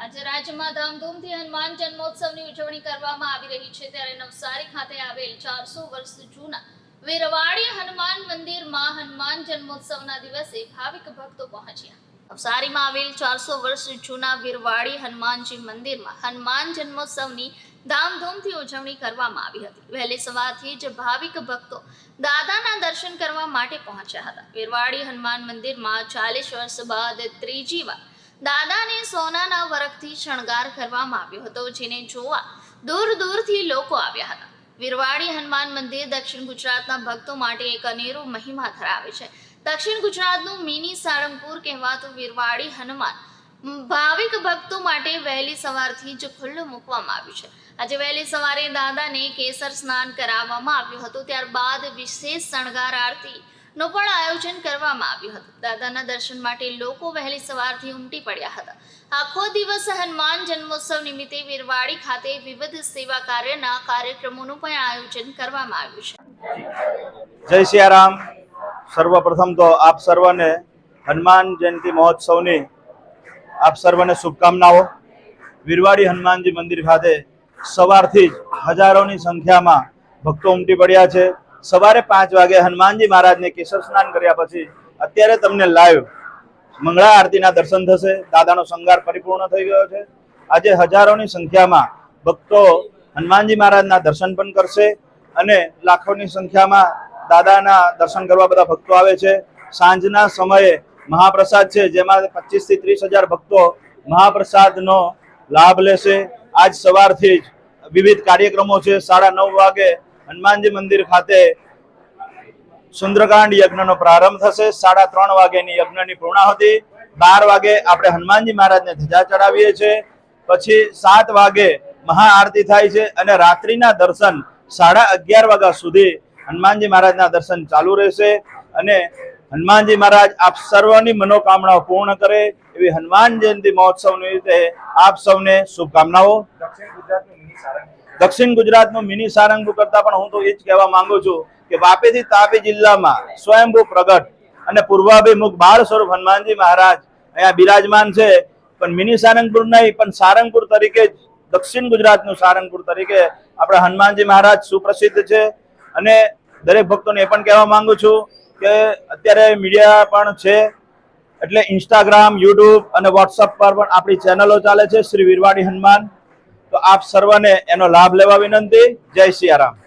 આજે રાજ્યમાં ધામધૂમથી હનુમાન જન્મોત્સવની ઉજવણી કરવામાં આવી રહી છે. ત્યારે નવસારી ખાતે આવેલ ચારસો વર્ષ જૂના વીરવાડી હનુમાન મંદિરમાં હનુમાન જન્મોત્સવના દિવસે ભાવિક ભક્તો પહોંચ્યા. નવસારીમાં આવેલ ચારસો વર્ષ જૂના વીરવાડી હનુમાનજી મંદિરમાં હનુમાન જન્મોત્સવની ધામધૂમથી ઉજવણી કરવામાં આવી હતી. વહેલી સવારથી જ ભાવિક ભક્તો દાદાના દર્શન કરવા માટે પહોંચ્યા હતા. વીરવાડી હનુમાન મંદિરમાં ચાલીસ વર્ષ બાદ ત્રીજી વાર દાદાને સોનાના વરખથી શણગાર કરવામાં આવ્યો હતો, જેને જોવા દૂર દૂરથી લોકો આવ્યા હતા. વીરવાડી હનુમાન મંદિર દક્ષિણ ગુજરાતના ભક્તો માટે એક અનેરો મહિમા ધરાવે છે. દક્ષિણ ગુજરાતનું મિની સાળંગપુર કહેવાતું વીરવાડી હનુમાન ભાવિક ભક્તો માટે વહેલી સવારથી જ ખુલ્લું મૂકવામાં આવ્યું છે. આજે વહેલી સવારે દાદાને કેસર સ્નાન કરાવવામાં આવ્યું હતું, ત્યારબાદ વિશેષ શણગાર આરતી નું પણ આયોજન કરવામાં આવ્યું હતું. દાદાના દર્શન માટે લોકો વહેલી સવારથી ઉમટી પડ્યા હતા. આખો દિવસ હનુમાન જન્મોત્સવ નિમિત્તે વીરવાડી ખાતે વિવિધ સેવા કાર્યના કાર્યક્રમોનું પણ આયોજન કરવામાં આવ્યું છે. જય સિયારામ. સર્વપ્રથમ તો આપ સર્વને હનુમાન જયંતિ મહોત્સવની આપ સર્વને શુભકામનાઓ. વીરવાડી હનુમાનજી મંદિર ખાતે સવારથી જ હજારોની સંખ્યામાં ભક્તો ઉમટી પડ્યા છે. સવારે પાંચ વાગે હનુમાનજી મહારાજને કેસર સ્નાન કર્યા પછી અત્યારે તમને લાઈવ મંગળા આરતીના દર્શન થશે, દાદાનો શંગાર પરિપૂર્ણ થઈ ગયો છે. આજે હજારોની સંખ્યામાં ભક્તો હનુમાનજી મહારાજના દર્શન પણ કરશે અને લાખોની સંખ્યામાં દાદાના દર્શન કરવા બધા ભક્તો આવે છે. સાંજના સમયે મહાપ્રસાદ છે, જેમાં પચીસથી ત્રીસ હજાર ભક્તો મહાપ્રસાદનો લાભ લેશે. આજ સવારથી જ વિવિધ કાર્યક્રમો છે, સાડા નવ વાગે હનુમાનજી મંદિર ખાતે સુંદરકાંડ યજ્ઞનો પ્રારંભ થશે. સાડા ત્રણ વાગ્યાની યજ્ઞની પૂર્ણાહુતિ. બાર વાગે આપણે હનુમાનજી મહારાજને ધજા ચડાવીએ છીએ. પછી સાત વાગે મહાઆરતી થાય છે અને રાત્રિના દર્શન સાડા અગિયાર વાગ્યા સુધી હનુમાનજી મહારાજના દર્શન ચાલુ રહેશે. અને હનુમાનજી મહારાજ આપ સર્વની મનોકામનાઓ પૂર્ણ કરે એવી હનુમાન જયંતિ મહોત્સવ નિમિત્તે આપ સૌને શુભકામનાઓ. દક્ષિણ ગુજરાતનું મિની સારંગપુર કરતા પણ હું તો એ જ કહેવા માંગુ છું કે વાપીથી તાપી જિલ્લામાં સ્વયંભૂ પ્રગટ અને પૂર્વાભિમુખ બાળ સ્વરૂપ હનુમાનજી મહારાજ અહીંયા બિરાજમાન છે. પણ મિની સારંગપુર નહીં, પણ સારંગપુર તરીકે દક્ષિણ ગુજરાતનું સારંગપુર તરીકે આપણા હનુમાનજી મહારાજ સુપ્રસિદ્ધ છે. અને દરેક ભક્તોને એ પણ કહેવા માંગુ છું કે અત્યારે મીડિયા પણ છે, એટલે ઇન્સ્ટાગ્રામ યુટ્યુબ અને વોટ્સઅપ પર પણ આપણી ચેનલો ચાલે છે. શ્રી વિરવાડી હનુમાન તો આપ સર્વને એનો લાભ લેવા વિનંતી. જય સિયારામ